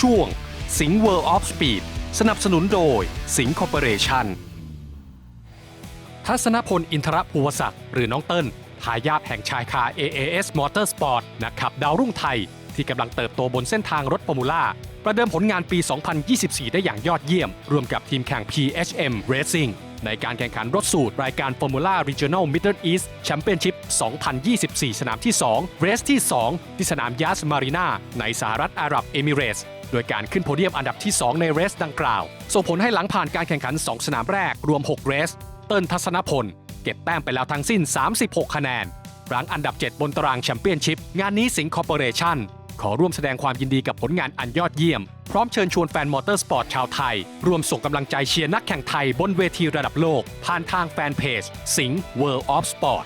ช่วง สิง World of Speed สนับสนุนโดย สิงคอร์ปอเรชั่นทัศนพลอินทรภูวศักดิ์หรือน้องเติ้ลทายาทแห่งชายคา AAS Motorsport นักขับดาวรุ่งไทย ที่กำลังเติบโตบนเส้นทางรถฟอร์มูล่า ประเดิมผลงานปี 2024 ได้อย่างยอดเยี่ยม ร่วมกับทีมแข่ง PHM Racing ในการแข่งขันรถสูตร รายการ Formula Regional Middle East Championship 2024 สนามที่ 2 เรสที่ 2 ที่สนามยาสมารีนาในสหรัฐอาหรับเอมิเรตส์ โดยการขึ้นโพเดียมอันดับที่ 2 ในเรสดังกล่าว ส่งผลให้หลังผ่านการแข่งขัน 2 สนามแรกรวม 6 เรส เติ้ลทัศนพล เก็บแต้มไปแล้วทั้งสิ้น 36 คะแนนรั้งอันดับ 7 บนตารางแชมเปี้ยนชิพ งานนี้สิงคอร์ปอเรชั่นขอร่วมแสดงความยินดีกับผลงานอันยอดเยี่ยม พร้อมเชิญชวนแฟนมอเตอร์สปอร์ตชาวไทย ร่วมส่งกำลังใจเชียร์นักแข่งไทยบนเวทีระดับโลก ผ่านทางแฟนเพจ สิงห์ World of Sport